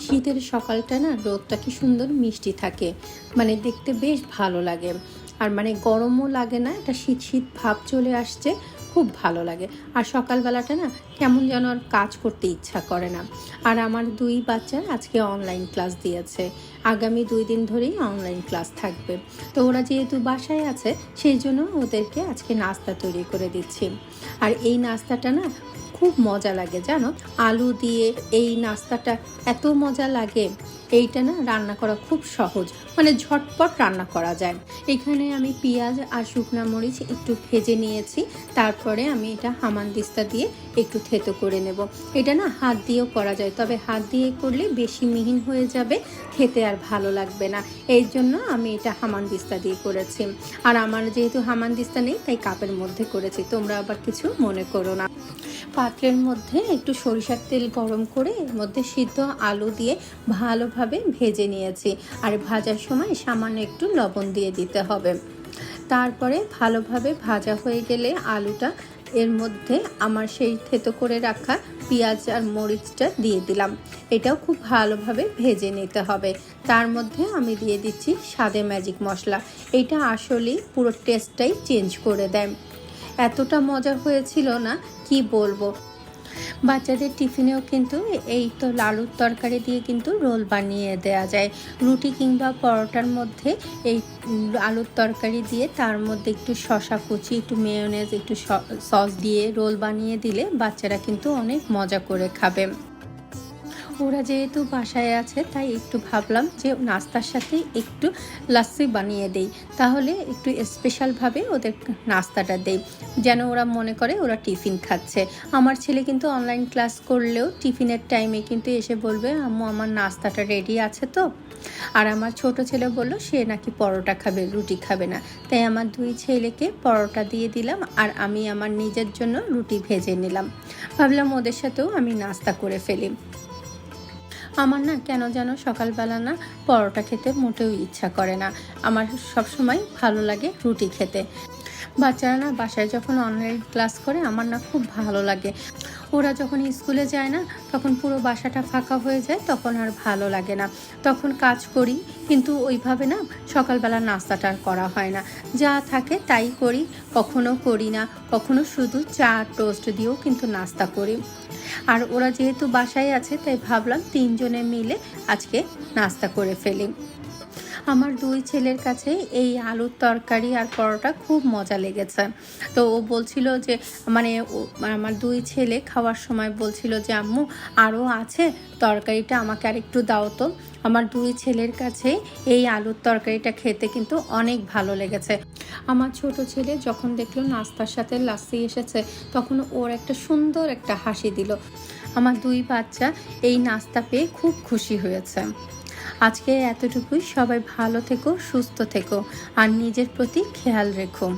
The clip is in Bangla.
শীতের সকালটা না, রোদটা কি সুন্দর মিষ্টি থাকে। মানে দেখতে বেশ ভালো লাগে। আর মানে গরমও লাগে না, একটা শীত শীত ভাব চলে আসছে, খুব ভালো লাগে। আর সকালবেলাটা না, কেমন যেন আর কাজ করতে ইচ্ছা করে না। আর আমার দুই বাচ্চা আজকে অনলাইন ক্লাস দিয়েছে। আগামী দুই দিন ধরেই অনলাইন ক্লাস থাকবে। তো ওরা যেহেতু বাসায় আছে, সেই জন্য ওদেরকে আজকে নাস্তা তৈরি করে দিচ্ছি। আর এই নাস্তাটা না খুব মজা লাগে জানো? আলু দিয়ে এই নাস্তাটা এত মজা লাগে। এইটা না রান্না করা খুব সহজ। মানে ঝটপট রান্না করা যায়। এখানে আমি পেঁয়াজ আর শুকনা মরিচ একটু ভেজে নিয়েছি। তারপরে আমি এটা হামানদিস্তা দিয়ে একটু থেতো করে নেব। এটা না হাত দিয়েও করা যায়, তবে হাত দিয়ে করলে বেশি মিহিন হয়ে যাবে, খেতে আর ভালো লাগবে না। এই জন্য আমি এটা হামানদিস্তা দিয়ে করেছি। আর আমার যেহেতু হামানদিস্তা নেই, তাই কাপের মধ্যে করেছি। তোমরা আবার কিছু মনে করো না। পাত্রের মধ্যে একটু সরিষার তেল গরম করে এর মধ্যে সিদ্ধ আলু দিয়ে ভালোভাবে ভেজে নিয়েছি। আর ভাজার সময় সামান্য একটু লবণ দিয়ে দিতে হবে। তারপরে ভালোভাবে ভাজা হয়ে গেলে আলুটা এর মধ্যে আমার সেই থেতো করে রাখা পেঁয়াজ আর মরিচটা দিয়ে দিলাম। এটাও খুব ভালোভাবে ভেজে নিতে হবে। তার মধ্যে আমি দিয়ে দিচ্ছি স্বাদে ম্যাজিক মশলা। এটা আসলেই পুরো টেস্টটাই চেঞ্জ করে দেয়। এতটা মজা হয়েছিল না? কি বলব? বাচ্চাদের টিফিনেও কিন্তু এই তো লালুর তরকারি দিয়ে কিন্তু রোল বানিয়ে দেওয়া যায়। রুটি কিংবা পরোটার মধ্যে এই আলুর তরকারি দিয়ে তার মধ্যে একটু শশা কুচি, একটু মেয়নেজ, একটু সস দিয়ে রোল বানিয়ে দিলে বাচ্চারা কিন্তু অনেক মজা করে খাবে। ওরা যেহেতু বাসায় আছে, তাই একটু ভাবলাম যে নাস্তার সাথে একটু লাস্সি বানিয়ে দেই। তাহলে একটু স্পেশালভাবে ওদের নাস্তাটা দেই। যেন ওরা মনে করে ওরা টিফিন খাচ্ছে। আমার ছেলে কিন্তু অনলাইন ক্লাস করলেও টিফিনের টাইমে কিন্তু এসে বলবে, আম্মু, আমার নাস্তাটা রেডি আছে তো? আর আমার ছোট ছেলে বলল, সে নাকি পরোটা খাবে, রুটি খাবে না। তাই আমার দুই ছেলেকে পরোটা দিয়ে দিলাম আর আমি আমার নিজের জন্য রুটি ভেজে নিলাম। ভাবলাম ওদের সাথেও আমি নাস্তা করে ফেলি। আমার না কেন যেন সকালবেলা না পরোটা খেতে মোটেও ইচ্ছা করে না। আমার সবসময় ভালো লাগে রুটি খেতে। বাচ্চারা না বাসায় যখন অনলাইন ক্লাস করে, আমার না খুব ভালো লাগে। ওরা যখন স্কুলে যায় না, তখন পুরো বাসাটা ফাঁকা হয়ে যায়, তখন আর ভালো লাগে না। তখন কাজ করি, কিন্তু ওইভাবে না সকালবেলা নাস্তাটা আর করা হয় না। যা থাকে তাই করি, কখনো করি না। কখনো শুধু চা টোস্ট দিয়েও কিন্তু নাস্তা করি। আর ওরা যেহেতু বাসায় আছে, তাই ভাবলাম তিনজনে মিলে আজকে নাস্তা করে ফেলি। আমার দুই ছেলের কাছে এই আলুর তরকারি আর পরোটা খুব মজা লেগেছে। তো ও বলছিল যে মানে আমার দুই ছেলে খাওয়ার সময় বলছিল যে, আম্মু আরও আছে, তরকারিটা আমাকে আর একটু দাও তো। আমার দুই ছেলের কাছে এই আলুর তরকারিটা খেতে কিন্তু অনেক ভালো লেগেছে। আমার ছোট ছেলে যখন দেখল নাস্তার সাথে লাস্সি এসেছে, তখন ওর একটা সুন্দর একটা হাসি দিল। আমার দুই বাচ্চা এই নাস্তা পেয়ে খুব খুশি হয়েছে। আজকে এতটুকুই। সবাই ভালো থেকো সুস্থ থেকো আর নিজের প্রতি খেয়াল রেখো।